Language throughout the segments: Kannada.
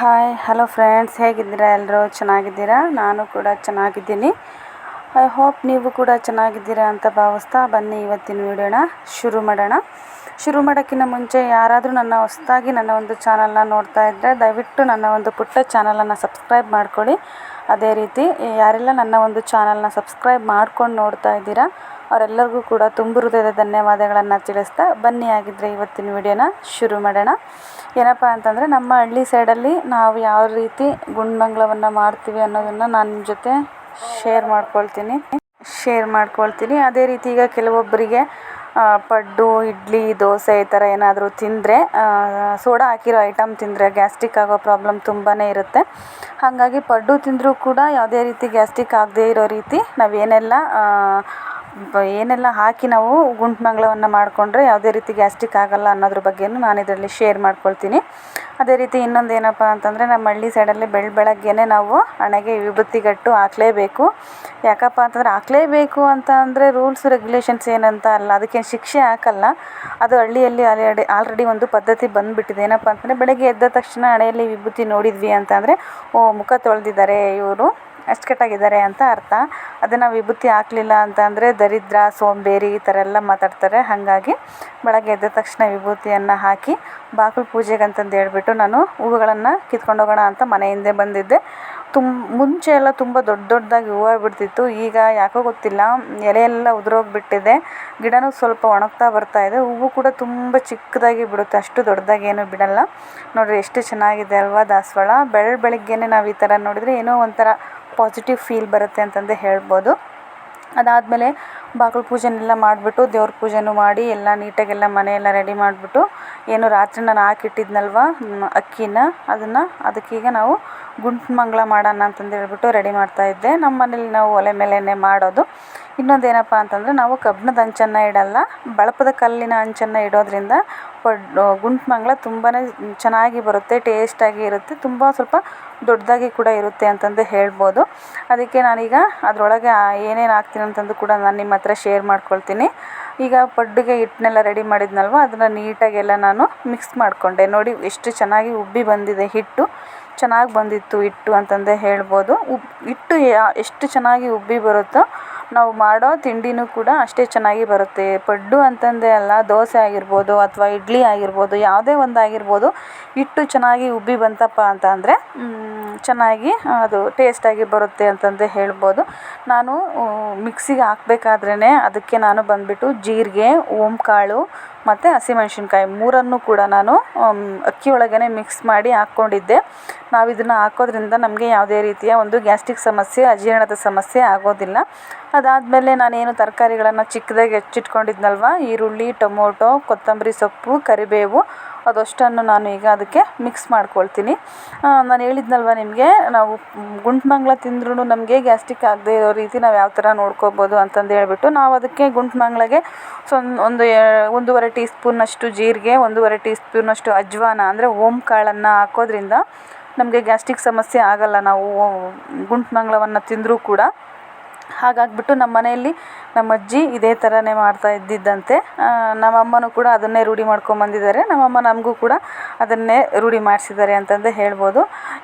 ಹಾಯ್ ಹಲೋ ಫ್ರೆಂಡ್ಸ್ ಹೇಗಿದ್ದೀರಾ ಎಲ್ಲರೂ? ಚೆನ್ನಾಗಿದ್ದೀರಾ? ನಾನು ಕೂಡ ಚೆನ್ನಾಗಿದ್ದೀನಿ. ಐ ಹೋಪ್ ನೀವು ಕೂಡ ಚೆನ್ನಾಗಿದ್ದೀರಾ ಅಂತ ಭಾವಿಸ್ತಾ ಬನ್ನಿ ಇವತ್ತಿನ ವಿಡಿಯೋನ. ಶುರು ಮಾಡೋಣ. ಶುರು ಮಾಡೋಕ್ಕಿಂತ ಮುಂಚೆ ಯಾರಾದರೂ ನನ್ನ ಹೊಸದಾಗಿ ನನ್ನ ಒಂದು ಚಾನಲ್ನ ನೋಡ್ತಾ ಇದ್ದರೆ ದಯವಿಟ್ಟು ನನ್ನ ಒಂದು ಪುಟ್ಟ ಚಾನಲನ್ನು ಸಬ್ಸ್ಕ್ರೈಬ್ ಮಾಡ್ಕೊಳ್ಳಿ. ಅದೇ ರೀತಿ ಯಾರೆಲ್ಲ ನನ್ನ ಒಂದು ಚಾನಲ್ನ ಸಬ್ಸ್ಕ್ರೈಬ್ ಮಾಡ್ಕೊಂಡು ನೋಡ್ತಾ ಇದ್ದೀರಾ, ಅವರೆಲ್ಲರಿಗೂ ಕೂಡ ತುಂಬ ಹೃದಯದ ಧನ್ಯವಾದಗಳನ್ನು ತಿಳಿಸ್ತಾ ಬನ್ನಿ ಆಗಿದ್ದರೆ ಇವತ್ತಿನ ವಿಡಿಯೋನ ಶುರು ಮಾಡೋಣ. ಏನಪ್ಪ ಅಂತಂದರೆ ನಮ್ಮ ಹಳ್ಳಿ ಸೈಡಲ್ಲಿ ನಾವು ಯಾವ ರೀತಿ ಗುಂಡ್ಮಂಗ್ಲವನ್ನು ಮಾಡ್ತೀವಿ ಅನ್ನೋದನ್ನು ನನ್ನ ಜೊತೆ ಶೇರ್ ಮಾಡ್ಕೊಳ್ತೀನಿ. ಶೇರ್ ಮಾಡ್ಕೊಳ್ತೀನಿ. ಅದೇ ರೀತಿ ಈಗ ಕೆಲವೊಬ್ಬರಿಗೆ ಪಡ್ಡು ಇಡ್ಲಿ ದೋಸೆ ಈ ಥರ ಏನಾದರೂ ತಿಂದರೆ ಸೋಡಾ ಹಾಕಿರೋ ಐಟಮ್ ತಿಂದರೆ ಗ್ಯಾಸ್ಟಿಕ್ ಆಗೋ ಪ್ರಾಬ್ಲಮ್ ತುಂಬಾ ಇರುತ್ತೆ. ಹಾಗಾಗಿ ಪಡ್ಡು ತಿಂದರೂ ಕೂಡ ಯಾವುದೇ ರೀತಿ ಗ್ಯಾಸ್ಟಿಕ್ ಆಗದೇ ಇರೋ ರೀತಿ ನಾವೇನೆಲ್ಲ ಆ, ಬ- ಏನೆಲ್ಲ ಹಾಕಿ ನಾವು ಗುಂಟ್ಮಂಗ್ಳವನ್ನು ಮಾಡಿಕೊಂಡ್ರೆ ಯಾವುದೇ ರೀತಿ ಗ್ಯಾಸ್ಟ್ರಿಕ್ ಆಗಲ್ಲ ಅನ್ನೋದ್ರ ಬಗ್ಗೆಯೂ ನಾನು ಇದರಲ್ಲಿ ಶೇರ್ ಮಾಡ್ಕೊಳ್ತೀನಿ. ಅದೇ ರೀತಿ ಇನ್ನೊಂದು ಏನಪ್ಪ ಅಂತಂದರೆ ನಮ್ಮ ಹಳ್ಳಿ ಸೈಡಲ್ಲಿ ಬೆಳ ಬೆಳಗ್ಗೆನೇ ನಾವು ಹಣೆಗೆ ವಿಭೂತಿಗಟ್ಟು ಹಾಕಲೇಬೇಕು. ಯಾಕಪ್ಪ ಅಂತಂದರೆ ಹಾಕಲೇಬೇಕು ಅಂತ ಅಂದರೆ ರೂಲ್ಸ್ ರೆಗ್ಯುಲೇಷನ್ಸ್ ಏನಂತ ಅಲ್ಲ, ಅದಕ್ಕೆ ಶಿಕ್ಷೆ ಹಾಕಲ್ಲ. ಅದು ಹಳ್ಳಿಯಲ್ಲಿ ಆಲ್ರೆಡಿ ಆಲ್ರೆಡಿ ಒಂದು ಪದ್ಧತಿ ಬಂದುಬಿಟ್ಟಿದೆ. ಏನಪ್ಪ ಅಂತಂದರೆ ಬೆಳಗ್ಗೆ ಎದ್ದ ತಕ್ಷಣ ಹಣೆಯಲ್ಲಿ ವಿಭೂತಿ ನೋಡಿದ್ವಿ ಅಂತಂದರೆ ಓ, ಮುಖ ತೊಳೆದಿದ್ದಾರೆ ಇವರು. ಅಚ್ಚುಕಟ್ಟಾಗಿದ್ದಾರೆ ಅಂತ ಅರ್ಥ. ಅದನ್ನು ವಿಭೂತಿ ಹಾಕಲಿಲ್ಲ ಅಂತ ಅಂದರೆ ದರಿದ್ರ, ಸೋಂಬೇರಿ ಈ ಥರ ಎಲ್ಲ ಮಾತಾಡ್ತಾರೆ. ಹಾಗಾಗಿ ಬೆಳಗ್ಗೆ ಎದ್ದ ತಕ್ಷಣ ವಿಭೂತಿಯನ್ನು ಹಾಕಿ ಬಾಗಿಲು ಪೂಜೆಗೆ ಅಂತಂದು ಹೇಳ್ಬಿಟ್ಟು ನಾನು ಹೂವುಗಳನ್ನು ಕಿತ್ಕೊಂಡೋಗೋಣ ಅಂತ ಮನೆ ಹಿಂದೆ ಬಂದಿದ್ದೆ. ತುಂಬ ಮುಂಚೆ ಎಲ್ಲ ತುಂಬ ದೊಡ್ಡ ದೊಡ್ಡದಾಗಿ ಹೂವು ಬಿಡ್ತಿತ್ತು ಈಗ ಯಾಕೋ ಗೊತ್ತಿಲ್ಲ. ಎಲೆ ಎಲ್ಲ ಉದುರೋಗ್ಬಿಟ್ಟಿದೆ. ಗಿಡನೂ ಸ್ವಲ್ಪ ಒಣಗ್ತಾ ಬರ್ತಾ ಇದೆ. ಹೂವು ಕೂಡ ತುಂಬ ಚಿಕ್ಕದಾಗಿ ಬಿಡುತ್ತೆ. ಅಷ್ಟು ದೊಡ್ಡದಾಗಿ ಏನೂ ಬಿಡಲ್ಲ. ನೋಡಿರಿ, ಎಷ್ಟು ಚೆನ್ನಾಗಿದೆ ಅಲ್ವಾ ದಾಸವಾಳ. ಬೆಳ್ ಬೆಳಗ್ಗೆನೇ ನಾವು ಈ ಥರ ನೋಡಿದರೆ ಏನೋ ಒಂಥರ ಪಾಸಿಟಿವ್ ಫೀಲ್ ಬರುತ್ತೆ ಅಂತಂದು ಹೇಳ್ಬೋದು. ಅದಾದಮೇಲೆ ಬಾಗಿಲು ಪೂಜೆನೆಲ್ಲ ಮಾಡಿಬಿಟ್ಟು ದೇವ್ರ ಪೂಜೆನೂ ಮಾಡಿ ಎಲ್ಲ ನೀಟಾಗೆಲ್ಲ ಮನೆಯೆಲ್ಲ ರೆಡಿ ಮಾಡಿಬಿಟ್ಟು ಏನು ರಾತ್ರಿ ನಾನು ಹಾಕಿಟ್ಟಿದ್ನಲ್ವ ಅಕ್ಕಿನ, ಅದನ್ನು ಅದಕ್ಕೀಗ ನಾವು ಗುಂಟು ಮಂಗಳ ಮಾಡೋಣ ಅಂತಂದು ಹೇಳ್ಬಿಟ್ಟು ರೆಡಿ ಮಾಡ್ತಾಯಿದ್ದೆ ನಮ್ಮ ಮನೇಲಿ ನಾವು ಒಲೆ ಮೇಲೆಯೇ ಮಾಡೋದು. ಇನ್ನೊಂದು ಏನಪ್ಪ ಅಂತಂದರೆ ನಾವು ಕಬ್ಬಿಣದ ಹಂಚನ್ನು ಇಡಲ್ಲ, ಬಳಪದ ಕಲ್ಲಿನ ಹಂಚನ್ನು ಇಡೋದ್ರಿಂದ ಪಡ್ಡು ಗುಂಟು ಮಂಗಳ ತುಂಬಾ ಚೆನ್ನಾಗಿ ಬರುತ್ತೆ, ಟೇಸ್ಟಾಗಿ ಇರುತ್ತೆ, ತುಂಬ ಸ್ವಲ್ಪ ದೊಡ್ಡದಾಗಿ ಕೂಡ ಇರುತ್ತೆ ಅಂತಂದು ಹೇಳ್ಬೋದು. ಅದಕ್ಕೆ ನಾನೀಗ ಅದರೊಳಗೆ ಏನೇನು ಹಾಕ್ತೀನಿ ಅಂತಂದು ಕೂಡ ನಾನು ನಿಮ್ಮ ಹತ್ರ ಶೇರ್ ಮಾಡ್ಕೊಳ್ತೀನಿ. ಈಗ ಪಡ್ಡಿಗೆ ಹಿಟ್ಟನ್ನೆಲ್ಲ ರೆಡಿ ಮಾಡಿದ್ನಲ್ವ, ಅದನ್ನು ನೀಟಾಗೆಲ್ಲ ನಾನು ಮಿಕ್ಸ್ ಮಾಡಿಕೊಂಡೆ. ನೋಡಿ, ಎಷ್ಟು ಚೆನ್ನಾಗಿ ಉಬ್ಬಿ ಬಂದಿದೆ ಹಿಟ್ಟು. ಚೆನ್ನಾಗಿ ಬಂದಿತ್ತು ಹಿಟ್ಟು ಅಂತಂದೇ ಹೇಳ್ಬೋದು. ಉಬ್, ಹಿಟ್ಟು ಎಷ್ಟು ಚೆನ್ನಾಗಿ ಉಬ್ಬಿ ಬರುತ್ತೋ ನಾವು ಮಾಡೋ ತಿಂಡಿನೂ ಕೂಡ ಅಷ್ಟೇ ಚೆನ್ನಾಗಿ ಬರುತ್ತೆ. ಪಡ್ಡು ಅಂತಂದೇ ಅಲ್ಲ, ದೋಸೆ ಆಗಿರ್ಬೋದು ಅಥವಾ ಇಡ್ಲಿ ಆಗಿರ್ಬೋದು, ಯಾವುದೇ ಒಂದು ಆಗಿರ್ಬೋದು ಹಿಟ್ಟು ಚೆನ್ನಾಗಿ ಉಬ್ಬಿ ಬಂತಪ್ಪ ಅಂತ ಅಂದರೆ ಚೆನ್ನಾಗಿ ಅದು ಟೇಸ್ಟಾಗಿ ಬರುತ್ತೆ ಅಂತಂದು ಹೇಳ್ಬೋದು. ನಾನು ಮಿಕ್ಸಿಗೆ ಹಾಕ್ಬೇಕಾದ್ರೇ ಅದಕ್ಕೆ ನಾನು ಬಂದುಬಿಟ್ಟು ಜೀರಿಗೆ ಓಂಕಾಳು ಮತ್ತು ಹಸಿಮೆಣ್ಸಿನ್ಕಾಯಿ ಮೂರನ್ನು ಕೂಡ ನಾನು ಅಕ್ಕಿ ಒಳಗೇ ಮಿಕ್ಸ್ ಮಾಡಿ ಹಾಕ್ಕೊಂಡಿದ್ದೆ. ನಾವು ಇದನ್ನು ಹಾಕೋದ್ರಿಂದ ನಮಗೆ ಯಾವುದೇ ರೀತಿಯ ಒಂದು ಗ್ಯಾಸ್ಟ್ರಿಕ್ ಸಮಸ್ಯೆ, ಅಜೀರ್ಣದ ಸಮಸ್ಯೆ ಆಗೋದಿಲ್ಲ. ಅದಾದಮೇಲೆ ನಾನೇನು ತರಕಾರಿಗಳನ್ನು ಚಿಕ್ಕದಾಗಿ ಹೆಚ್ಚಿಟ್ಕೊಂಡಿದ್ನಲ್ವ? ಈರುಳ್ಳಿ, ಟೊಮೊಟೊ, ಕೊತ್ತಂಬರಿ ಸೊಪ್ಪು, ಕರಿಬೇವು ಅದಷ್ಟನ್ನು ನಾನು ಈಗ ಅದಕ್ಕೆ ಮಿಕ್ಸ್ ಮಾಡ್ಕೊಳ್ತೀನಿ. ನಾನು ಹೇಳಿದ್ನಲ್ವ ನಿಮಗೆ, ನಾವು ಗುಂಟ್ಮಂಗ್ಲ ತಿಂದ್ರೂ ನಮಗೆ ಗ್ಯಾಸ್ಟ್ರಿಕ್ ಆಗದೆ ಇರೋ ರೀತಿ ನಾವು ಯಾವ ಥರ ನೋಡ್ಕೋಬೋದು ಅಂತಂದು ಹೇಳ್ಬಿಟ್ಟು ನಾವು ಅದಕ್ಕೆ ಗುಂಟ್ಮಂಗ್ಲಗೆ ಸೊನ್, ಒಂದು ಒಂದೂವರೆ ಟೀ ಸ್ಪೂನಷ್ಟು ಜೀರಿಗೆ, ಒಂದೂವರೆ ಟೀ ಸ್ಪೂನಷ್ಟು ಅಜ್ವಾನ, ಅಂದರೆ ಓಂ ಕಾಳನ್ನು ಹಾಕೋದ್ರಿಂದ ನಮಗೆ ಗ್ಯಾಸ್ಟ್ರಿಕ್ ಸಮಸ್ಯೆ ಆಗಲ್ಲ. ನಾವು ಗುಂಟ್ಮಂಗ್ಲವನ್ನು ತಿಂದರೂ ಕೂಡ ಹಾಗಾಗ್ಬಿಟ್ಟು ನಮ್ಮ ಮನೆಯಲ್ಲಿ ನಮ್ಮ ಅಜ್ಜಿ ಇದೇ ಥರನೇ ಮಾಡ್ತಾ ಇದ್ದಿದ್ದಂತೆ. ನಮ್ಮ ಅಮ್ಮನೂ ಕೂಡ ಅದನ್ನೇ ರೂಢಿ ಮಾಡ್ಕೊಂಬಂದಿದ್ದಾರೆ ನಮ್ಮಮ್ಮ ನಮಗೂ ಕೂಡ ಅದನ್ನೇ ರೂಢಿ ಮಾಡಿಸಿದ್ದಾರೆ ಅಂತಂದು ಹೇಳ್ಬೋದು.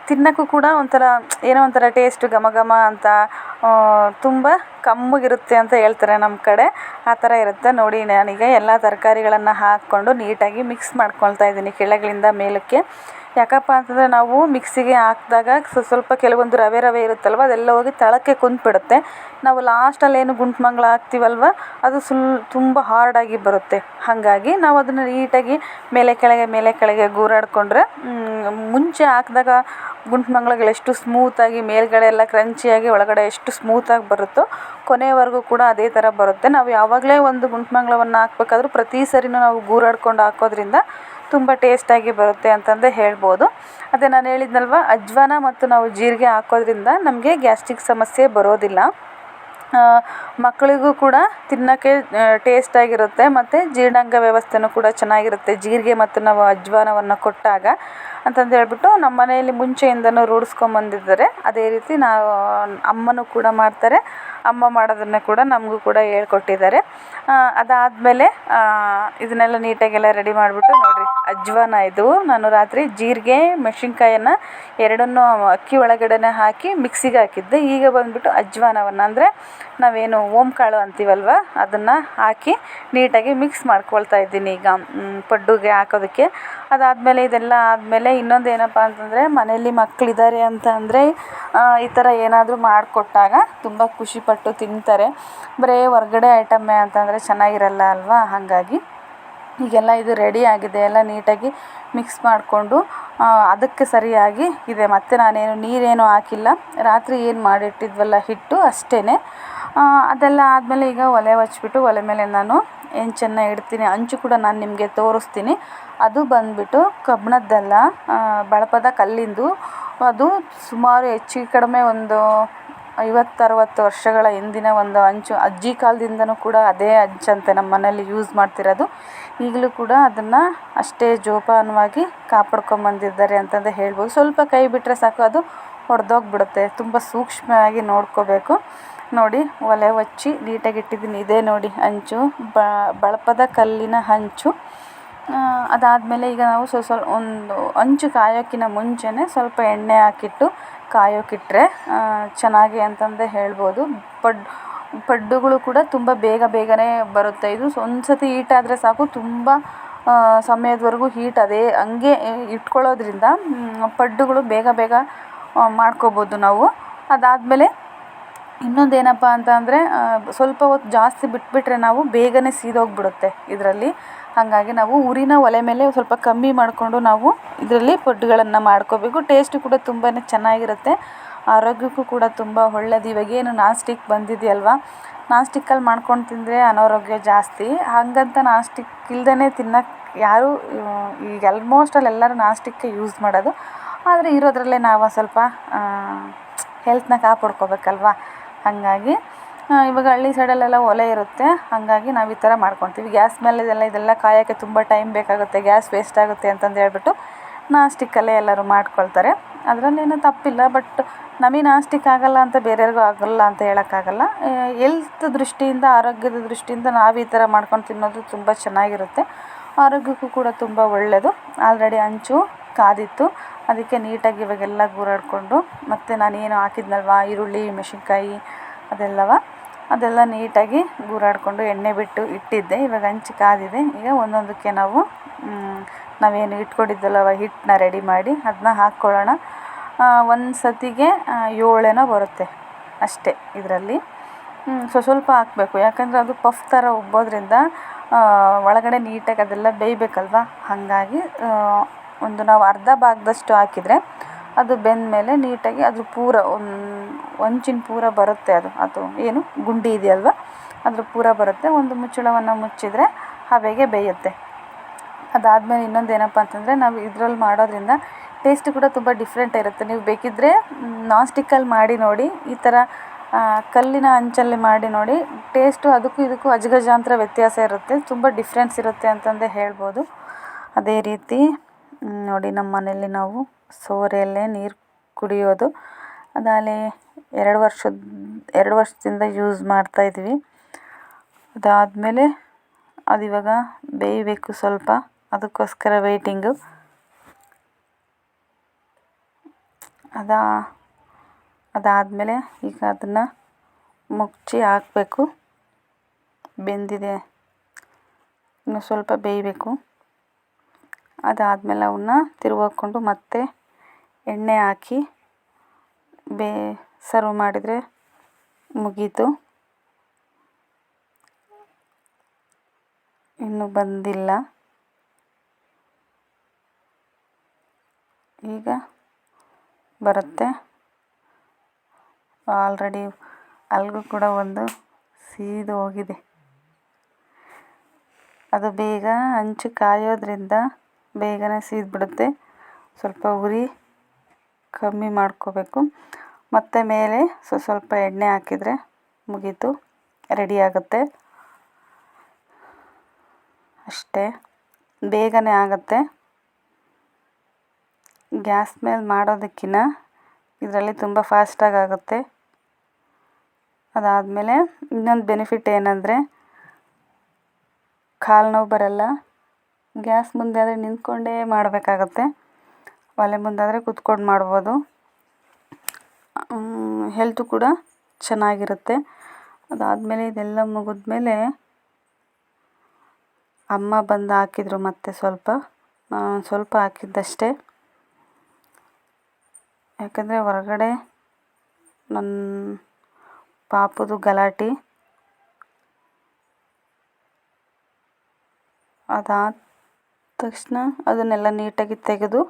ತಿನ್ನೋಕ್ಕೂ ಕೂಡ ಒಂಥರ ಏನೋ ಒಂಥರ ಟೇಸ್ಟ್ ಘಮ ಘಮ ಅಂತ ತುಂಬ ಕಮ್ಮಗಿರುತ್ತೆ ಅಂತ ಹೇಳ್ತಾರೆ ನಮ್ಮ ಕಡೆ. ಆ ಥರ ಇರುತ್ತೆ. ನೋಡಿ, ನನಗೆ ಎಲ್ಲ ತರಕಾರಿಗಳನ್ನು ಹಾಕ್ಕೊಂಡು ನೀಟಾಗಿ ಮಿಕ್ಸ್ ಮಾಡ್ಕೊಳ್ತಾ ಇದ್ದೀನಿ ಕೆಳಗಳಿಂದ ಮೇಲಕ್ಕೆ. ಯಾಕಪ್ಪ ಅಂತಂದರೆ ನಾವು ಮಿಕ್ಸಿಗೆ ಹಾಕಿದಾಗ ಸ್ವಲ್ಪ ಕೆಲವೊಂದು ರವೆ ರವೆ ಇರುತ್ತಲ್ವ, ಅದೆಲ್ಲ ಹೋಗಿ ತಳಕ್ಕೆ ಕುಂತ್ಬಿಡುತ್ತೆ. ನಾವು ಲಾಸ್ಟಲ್ಲಿ ಏನು ಗುಂಟು ಮಂಗಳ ಹಾಕ್ತೀವಲ್ವ, ಅದು ಸುಲ್, ತುಂಬ ಹಾರ್ಡಾಗಿ ಬರುತ್ತೆ. ಹಾಗಾಗಿ ನಾವು ಅದನ್ನು ನೀಟಾಗಿ ಮೇಲೆ ಕೆಳಗೆ ಮೇಲೆ ಕೆಳಗೆ ಗೂರಾಡಿಕೊಂಡ್ರೆ ಮುಂಚೆ ಹಾಕಿದಾಗ ಗುಂಟು ಮಂಗಳಗಳು ಎಷ್ಟು ಸ್ಮೂತಾಗಿ ಮೇಲ್ಗಡೆ ಎಲ್ಲ ಕ್ರಂಚಿಯಾಗಿ ಒಳಗಡೆ ಎಷ್ಟು ಸ್ಮೂತಾಗಿ ಬರುತ್ತೋ, ಕೊನೆವರೆಗೂ ಕೂಡ ಅದೇ ಥರ ಬರುತ್ತೆ. ನಾವು ಯಾವಾಗಲೇ ಒಂದು ಗುಂಟ್ ಮಂಗಳವನ್ನು ಹಾಕ್ಬೇಕಾದ್ರೂ ಪ್ರತಿ ಸರಿನೂ ನಾವು ಗೂರಾಡ್ಕೊಂಡು ಹಾಕೋದ್ರಿಂದ ತುಂಬ ಟೇಸ್ಟಾಗಿ ಬರುತ್ತೆ ಅಂತಂದೇ ಹೇಳ್ಬೋದು. ಅದೇ ನಾನು ಹೇಳಿದ್ನಲ್ವ, ಅಜ್ವಾನ ಮತ್ತು ನಾವು ಜೀರಿಗೆ ಹಾಕೋದ್ರಿಂದ ನಮಗೆ ಗ್ಯಾಸ್ಟ್ರಿಕ್ ಸಮಸ್ಯೆ ಬರೋದಿಲ್ಲ. ಮಕ್ಕಳಿಗೂ ಕೂಡ ತಿನ್ನೋಕ್ಕೆ ಟೇಸ್ಟಾಗಿರುತ್ತೆ ಮತ್ತು ಜೀರ್ಣಾಂಗ ವ್ಯವಸ್ಥೆನೂ ಕೂಡ ಚೆನ್ನಾಗಿರುತ್ತೆ. ಜೀರಿಗೆ ಮತ್ತು ನಾವು ಅಜ್ವಾನವನ್ನು ಕೊಟ್ಟಾಗ ಅಂತಂದು ಹೇಳ್ಬಿಟ್ಟು ನಮ್ಮ ಮನೆಯಲ್ಲಿ ಮುಂಚೆಯಿಂದನೂ ರೂಢಿಸ್ಕೊಂಬಂದಿದ್ದಾರೆ. ಅದೇ ರೀತಿ ನಾವು ಅಮ್ಮನೂ ಕೂಡ ಮಾಡ್ತಾರೆ. ಅಮ್ಮ ಮಾಡೋದನ್ನು ಕೂಡ ನಮಗೂ ಕೂಡ ಹೇಳ್ಕೊಟ್ಟಿದ್ದಾರೆ. ಅದಾದಮೇಲೆ ಇದನ್ನೆಲ್ಲ ನೀಟಾಗೆಲ್ಲ ರೆಡಿ ಮಾಡಿಬಿಟ್ಟು ನೋಡಿರಿ, ಅಜ್ವಾನ ಇದು. ನಾನು ರಾತ್ರಿ ಜೀರಿಗೆ, ಮೆಣಸಿನ್ಕಾಯನ್ನು ಎರಡನ್ನೂ ಅಕ್ಕಿ ಒಳಗಡೆನೇ ಹಾಕಿ ಮಿಕ್ಸಿಗೆ ಹಾಕಿದ್ದೆ. ಈಗ ಬಂದುಬಿಟ್ಟು ಅಜ್ವಾನವನ್ನು, ಅಂದರೆ ನಾವೇನು ಓಂಕಾಳು ಅಂತೀವಲ್ವ, ಅದನ್ನು ಹಾಕಿ ನೀಟಾಗಿ ಮಿಕ್ಸ್ ಮಾಡ್ಕೊಳ್ತಾ ಇದ್ದೀನಿ ಈಗ. ಪಡ್ಡುಗೆ ಹಾಕೋದಕ್ಕೆ. ಅದಾದಮೇಲೆ ಇದೆಲ್ಲ ಆದಮೇಲೆ ಇನ್ನೊಂದು ಏನಪ್ಪ ಅಂತಂದರೆ ಮನೆಯಲ್ಲಿ ಮಕ್ಕಳಿದ್ದಾರೆ ಅಂತ ಅಂದರೆ ಈ ಥರ ಏನಾದರೂ ಮಾಡಿಕೊಟ್ಟಾಗ ತುಂಬ ಖುಷಿಪಟ್ಟು ತಿಂತಾರೆ. ಬರೀ ಹೊರ್ಗಡೆ ಐಟಮ್ಮೇ ಅಂತಂದರೆ ಚೆನ್ನಾಗಿರಲ್ಲ ಅಲ್ವಾ? ಹಾಗಾಗಿ ಈಗೆಲ್ಲ ಇದು ರೆಡಿ ಆಗಿದೆ, ಎಲ್ಲ ನೀಟಾಗಿ ಮಿಕ್ಸ್ ಮಾಡಿಕೊಂಡು ಅದಕ್ಕೆ ಸರಿಯಾಗಿ ಇದೆ. ಮತ್ತು ನಾನೇನು, ನೀರೇನು ಹಾಕಿಲ್ಲ. ರಾತ್ರಿ ಏನು ಮಾಡಿಟ್ಟಿದ್ವಲ್ಲ, ಹಿಟ್ಟು ಅಷ್ಟೇ ಅದೆಲ್ಲ ಆದಮೇಲೆ ಈಗ ಒಲೆ ಹಚ್ಬಿಟ್ಟು, ಒಲೆ ಮೇಲೆ ನಾನು ಹೆಂಚನ್ನು ಇಡ್ತೀನಿ. ಅಂಚು ಕೂಡ ನಾನು ನಿಮಗೆ ತೋರಿಸ್ತೀನಿ. ಅದು ಬಂದುಬಿಟ್ಟು ಕಬ್ಬಣದ್ದಲ್ಲ ಬಳಪದ ಕಲ್ಲಿಂದು, ಅದು ಸುಮಾರು ಹೆಚ್ಚು ಕಡಿಮೆ ಒಂದು ಐವತ್ತರವತ್ತು ವರ್ಷಗಳ ಹಿಂದಿನ ಒಂದು ಅಂಚು. ಅಜ್ಜಿ ಕಾಲದಿಂದನೂ ಕೂಡ ಅದೇ ಅಂಚಂತೆ ನಮ್ಮ ಮನೇಲಿ ಯೂಸ್ ಮಾಡ್ತಿರೋದು. ಈಗಲೂ ಕೂಡ ಅದನ್ನು ಅಷ್ಟೇ ಜೋಪಾನವಾಗಿ ಕಾಪಾಡ್ಕೊಂಬಂದಿದ್ದಾರೆ ಅಂತಂದು ಹೇಳ್ಬೋದು. ಸ್ವಲ್ಪ ಕೈ ಬಿಟ್ಟರೆ ಸಾಕು, ಅದು ಒಡೆದೋಗ್ಬಿಡುತ್ತೆ. ತುಂಬ ಸೂಕ್ಷ್ಮವಾಗಿ ನೋಡ್ಕೋಬೇಕು. ನೋಡಿ, ಒಲೆ ಹಚ್ಚಿ ನೀಟಾಗಿ ಇಟ್ಟಿದ್ದೀನಿ. ಇದೇ ನೋಡಿ ಹಂಚು ಬಳಪದ ಕಲ್ಲಿನ ಹಂಚು ಅದಾದಮೇಲೆ ಈಗ ನಾವು ಸ್ವಲ್ಪ ಸ್ವಲ್ಪ ಒಂದು ಹಂಚು ಕಾಯೋಕ್ಕಿಂತ ಮುಂಚೆನೇ ಸ್ವಲ್ಪ ಎಣ್ಣೆ ಹಾಕಿಟ್ಟು ಕಾಯೋಕ್ಕಿಟ್ರೆ ಚೆನ್ನಾಗಿ ಅಂತಂದೇ ಹೇಳ್ಬೋದು. ಪಡ್ ಪಡ್ಡುಗಳು ಕೂಡ ತುಂಬ ಬೇಗ ಬೇಗನೆ ಬರುತ್ತೆ. ಇದು ಒಂದು ಸತಿ ಹೀಟಾದರೆ ಸಾಕು. ತುಂಬ ಸಮಯದವರೆಗೂ ಹೀಟ್ ಅದೇ ಹಂಗೆ ಇಟ್ಕೊಳ್ಳೋದ್ರಿಂದ ಪಡ್ಡುಗಳು ಬೇಗ ಬೇಗ ಮಾಡ್ಕೋಬೋದು ನಾವು. ಅದಾದಮೇಲೆ ಇನ್ನೊಂದು ಏನಪ್ಪ ಅಂತ ಅಂದರೆ ಸ್ವಲ್ಪ ಹೊತ್ತು ಜಾಸ್ತಿ ಬಿಟ್ಬಿಟ್ರೆ ನಾವು ಬೇಗನೆ ಸೀದೋಗ್ಬಿಡುತ್ತೆ ಇದರಲ್ಲಿ. ಹಾಗಾಗಿ ನಾವು ಉರಿನ ಒಲೆ ಮೇಲೆ ಸ್ವಲ್ಪ ಕಮ್ಮಿ ಮಾಡಿಕೊಂಡು ನಾವು ಇದರಲ್ಲಿ ಪಡ್ಡುಗಳನ್ನು ಮಾಡ್ಕೋಬೇಕು. ಟೇಸ್ಟ್ ಕೂಡ ತುಂಬಾ ಚೆನ್ನಾಗಿರುತ್ತೆ. ಆರೋಗ್ಯಕ್ಕೂ ಕೂಡ ತುಂಬ ಒಳ್ಳೇದು. ಇವಾಗೇನು ನಾಸ್ಟಿಕ್ ಸ್ಟಿಕ್ ಬಂದಿದೆಯಲ್ವ? ನಾನ್ಸ್ಟಿಕ್ಕಲ್ಲಿ ಮಾಡ್ಕೊಂಡು ತಿಂದರೆ ಅನಾರೋಗ್ಯ ಜಾಸ್ತಿ. ಹಾಗಂತ ನಾನ್ಸ್ಟಿಕ್ ಇಲ್ದೇ ತಿನ್ನೋಕೆ ಯಾರೂ ಈಗ ಆಲ್ಮೋಸ್ಟ್ ಅಲ್ಲಿ ಎಲ್ಲರೂ ನಾನ್ಸ್ಟಿಕ್ಕೇ ಯೂಸ್ ಮಾಡೋದು. ಆದರೆ ಇರೋದರಲ್ಲೇ ನಾವು ಸ್ವಲ್ಪ ಹೆಲ್ತ್ನ ಕಾಪಾಡ್ಕೋಬೇಕಲ್ವ? ಹಾಗಾಗಿ ಇವಾಗ ಹಳ್ಳಿ ಸೈಡಲ್ಲೆಲ್ಲ ಒಲೆ ಇರುತ್ತೆ. ಹಾಗಾಗಿ ನಾವು ಈ ಥರ ಮಾಡ್ಕೊತೀವಿ. ಗ್ಯಾಸ್ ಮೇಲೆ ಇದೆಲ್ಲ ಇದೆಲ್ಲ ಕಾಯೋಕ್ಕೆ ತುಂಬ ಟೈಮ್ ಬೇಕಾಗುತ್ತೆ. ಗ್ಯಾಸ್ ವೇಸ್ಟ್ ಆಗುತ್ತೆ ಅಂತಂದು ಹೇಳ್ಬಿಟ್ಟು ನಾನ್ಸ್ಟಿಕ್ಕಲ್ಲೇ ಎಲ್ಲರೂ ಮಾಡ್ಕೊಳ್ತಾರೆ. ಅದರಲ್ಲೇನೂ ತಪ್ಪಿಲ್ಲ. ಬಟ್ ನಮಗೆ ನಾಸ್ಟಿಕ್ ಆಗಲ್ಲ ಅಂತ ಬೇರೆಯವ್ರಿಗೂ ಆಗಲ್ಲ ಅಂತ ಹೇಳೋಕ್ಕಾಗಲ್ಲ. ಎಲ್ತ್ ದೃಷ್ಟಿಯಿಂದ, ಆರೋಗ್ಯದ ದೃಷ್ಟಿಯಿಂದ ನಾವು ಈ ಥರ ಮಾಡ್ಕೊಂಡು ತಿನ್ನೋದು ತುಂಬ ಚೆನ್ನಾಗಿರುತ್ತೆ. ಆರೋಗ್ಯಕ್ಕೂ ಕೂಡ ತುಂಬ ಒಳ್ಳೆಯದು ಆಲ್ರೆಡಿ ಹಂಚು ಕಾದಿತ್ತು. ಅದಕ್ಕೆ ನೀಟಾಗಿ ಇವಾಗೆಲ್ಲ ಗೂರಾಡಿಕೊಂಡು, ಮತ್ತು ನಾನೇನು ಹಾಕಿದ್ನಲ್ವ? ಈರುಳ್ಳಿ, ಮೆಣಸಿನ್ಕಾಯಿ ಅದೆಲ್ಲವ? ಅದೆಲ್ಲ ನೀಟಾಗಿ ಗೂರಾಡಿಕೊಂಡು ಎಣ್ಣೆ ಬಿಟ್ಟು ಇಟ್ಟಿದ್ದೆ. ಇವಾಗ ಹಂಚು ಕಾದಿದೆ. ಈಗ ಒಂದೊಂದಕ್ಕೆ ನಾವು ನಾವೇನು ಇಟ್ಕೊಂಡಿದ್ದಲ್ಲವ? ಹಿಟ್ಟನ್ನ ರೆಡಿ ಮಾಡಿ, ಅದನ್ನ ಹಾಕ್ಕೊಳ್ಳೋಣ. ಒಂದು ಸತಿಗೆ ಏಳೇನೋ ಬರುತ್ತೆ ಅಷ್ಟೇ ಇದರಲ್ಲಿ. ಸ್ವಲ್ಪ ಸ್ವಲ್ಪ ಹಾಕ್ಬೇಕು. ಯಾಕಂದರೆ ಅದು ಪಫ್ ಥರ ಉಬ್ಬೋದ್ರಿಂದ ಒಳಗಡೆ ನೀಟಾಗಿ ಅದೆಲ್ಲ ಬೇಯಬೇಕಲ್ವಾ? ಹಾಗಾಗಿ ಒಂದು ನಾವು ಅರ್ಧ ಭಾಗದಷ್ಟು ಹಾಕಿದರೆ ಅದು ಬೆಂದಮೇಲೆ ನೀಟಾಗಿ ಅದ್ರ ಪೂರ ಒಂದು ಹಂಚಿನ ಪೂರ ಬರುತ್ತೆ ಅದು. ಅದು ಏನು? ಗುಂಡಿ ಇದೆಯಲ್ವ? ಅದ್ರ ಪೂರ ಬರುತ್ತೆ. ಒಂದು ಮುಚ್ಚಳವನ್ನು ಮುಚ್ಚಿದರೆ ಹಬೆಗೆ ಬೇಯುತ್ತೆ. ಅದಾದಮೇಲೆ ಇನ್ನೊಂದು ಏನಪ್ಪ ಅಂತಂದರೆ ನಾವು ಇದ್ರಲ್ಲಿ ಮಾಡೋದ್ರಿಂದ ಟೇಸ್ಟ್ ಕೂಡ ತುಂಬ ಡಿಫ್ರೆಂಟ್ ಇರುತ್ತೆ. ನೀವು ಬೇಕಿದ್ದರೆ ನಾನ್ ಸ್ಟಿಕ್ಕಲ್ಲಿ ಮಾಡಿ ನೋಡಿ, ಈ ಥರ ಕಲ್ಲಿನ ಅಂಚಲ್ಲಿ ಮಾಡಿ ನೋಡಿ, ಟೇಸ್ಟು ಅದಕ್ಕೂ ಇದಕ್ಕೂ ಅಜಗಜಾಂತರ ವ್ಯತ್ಯಾಸ ಇರುತ್ತೆ. ತುಂಬ ಡಿಫ್ರೆನ್ಸ್ ಇರುತ್ತೆ ಅಂತಂದೇ ಹೇಳ್ಬೋದು. ಅದೇ ರೀತಿ ನೋಡಿ ನಮ್ಮ ಮನೆಯಲ್ಲಿ ನಾವು ಸೋರೆಯಲ್ಲೇ ನೀರು ಕುಡಿಯೋದು. ಅದಾಲೆ ಎರಡು ವರ್ಷದ, ಎರಡು ವರ್ಷದಿಂದ ಯೂಸ್ ಮಾಡ್ತಾಯಿದ್ವಿ ಅದಾದಮೇಲೆ ಅದು ಇವಾಗ ಬೇಯಬೇಕು ಸ್ವಲ್ಪ. ಅದಕ್ಕೋಸ್ಕರ ವೇಯ್ಟಿಂಗು ಅದಾ, ಅದಾದಮೇಲೆ ಈಗ ಅದನ್ನು ಮುಚ್ಚಿ ಹಾಕಬೇಕು. ಬೆಂದಿದೆ. ಇನ್ನು ಸ್ವಲ್ಪ ಬೇಯಬೇಕು. ಅದಾದಮೇಲೆ ಅವನ್ನ ತಿರುವಾಕೊಂಡು ಮತ್ತೆ ಎಣ್ಣೆ ಹಾಕಿ ಬೇ, ಸರ್ವ್ ಮಾಡಿದರೆ ಮುಗೀತು. ಇನ್ನೂ ಬಂದಿಲ್ಲ. ಈಗ ಬರುತ್ತೆ. ಆಲ್ರೆಡಿ ಅಲ್ಲಿಗೂ ಕೂಡ ಒಂದು ಸೀದು ಹೋಗಿದೆ. ಅದು ಬೇಗ ಹಂಚು ಕಾಯೋದ್ರಿಂದ ಬೇಗನೆ ಸೀದ್ಬಿಡುತ್ತೆ. ಸ್ವಲ್ಪ ಉರಿ ಕಮ್ಮಿ ಮಾಡ್ಕೋಬೇಕು. ಮತ್ತು ಮೇಲೆ ಸ್ವ ಸ್ವಲ್ಪ ಎಣ್ಣೆ ಹಾಕಿದರೆ ಮುಗೀತು, ರೆಡಿ ಆಗುತ್ತೆ. ಅಷ್ಟೇ. ಬೇಗನೆ ಆಗುತ್ತೆ. ಗ್ಯಾಸ್ ಮೇಲೆ ಮಾಡೋದಕ್ಕಿಂತ ಇದರಲ್ಲಿ ತುಂಬ ಫಾಸ್ಟಾಗಿ ಆಗುತ್ತೆ. ಅದಾದಮೇಲೆ ಇನ್ನೊಂದು ಬೆನಿಫಿಟ್ ಏನಂದರೆ ಕಾಲು ನೋವು ಬರಲ್ಲ. ಗ್ಯಾಸ್ ಮುಂದೆ ಆದರೆ ನಿಂತ್ಕೊಂಡೇ ಮಾಡಬೇಕಾಗತ್ತೆ. ಒಲೆ ಮುಂದಾದರೆ ಕೂತ್ಕೊಂಡು ಮಾಡ್ಬೋದು. ಹೆಲ್ತು ಕೂಡ ಚೆನ್ನಾಗಿರುತ್ತೆ. ಅದಾದಮೇಲೆ ಇದೆಲ್ಲ ಮುಗಿದ್ಮೇಲೆ ಅಮ್ಮ ಬಂದು ಹಾಕಿದ್ರು ಮತ್ತೆ ಸ್ವಲ್ಪ. ಸ್ವಲ್ಪ ಹಾಕಿದ್ದಷ್ಟೇ. ಯಾಕಂದರೆ ಹೊರಗಡೆ ನನ್ನ ಪಾಪುದು ಗಲಾಟೆ. ಅದಾದ ತಕ್ಷಣ ಅದನ್ನೆಲ್ಲ ನೀಟಾಗಿ ತೆಗೆದು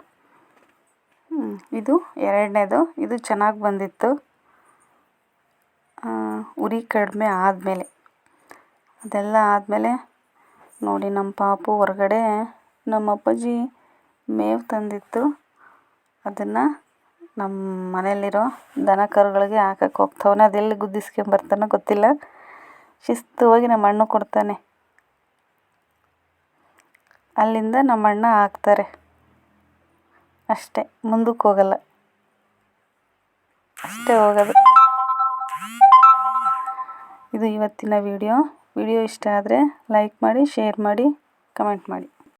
ಇದು ಎರಡನೇದು. ಇದು ಚೆನ್ನಾಗಿ ಬಂದಿತ್ತು. ಉರಿ ಕಡಿಮೆ ಆದಮೇಲೆ. ಅದೆಲ್ಲ ಆದಮೇಲೆ ನೋಡಿ ನಮ್ಮ ಪಾಪು ಹೊರಗಡೆ ನಮ್ಮ ಅಪ್ಪಾಜಿ ಮೇವು ತಂದಿತ್ತು. ಅದನ್ನು ನಮ್ಮ ಮನೆಯಲ್ಲಿರೋ ದನ ಕರುಗಳಿಗೆ ಹಾಕಕ್ಕೆ ಹೋಗ್ತವನೆ. ಅದೆಲ್ಲಿ ಗುದ್ದಿಸ್ಕೊಂಬರ್ತಾನೋ ಗೊತ್ತಿಲ್ಲ. ಶಿಸ್ತು ನಮ್ಮ ಅಣ್ಣ ಕೊಡ್ತಾನೆ. ಅಲ್ಲಿಂದ ನಮ್ಮ ಅಣ್ಣ ಹಾಕ್ತಾರೆ. ಅಷ್ಟೇ, ಮುಂದಕ್ಕೆ ಹೋಗಲ್ಲ. ಅಷ್ಟೇ ಹೋಗೋದು. ಇದು ಇವತ್ತಿನ ವಿಡಿಯೋ. ವಿಡಿಯೋ ಇಷ್ಟ ಆದರೆ ಲೈಕ್ ಮಾಡಿ, ಶೇರ್ ಮಾಡಿ, ಕಮೆಂಟ್ ಮಾಡಿ.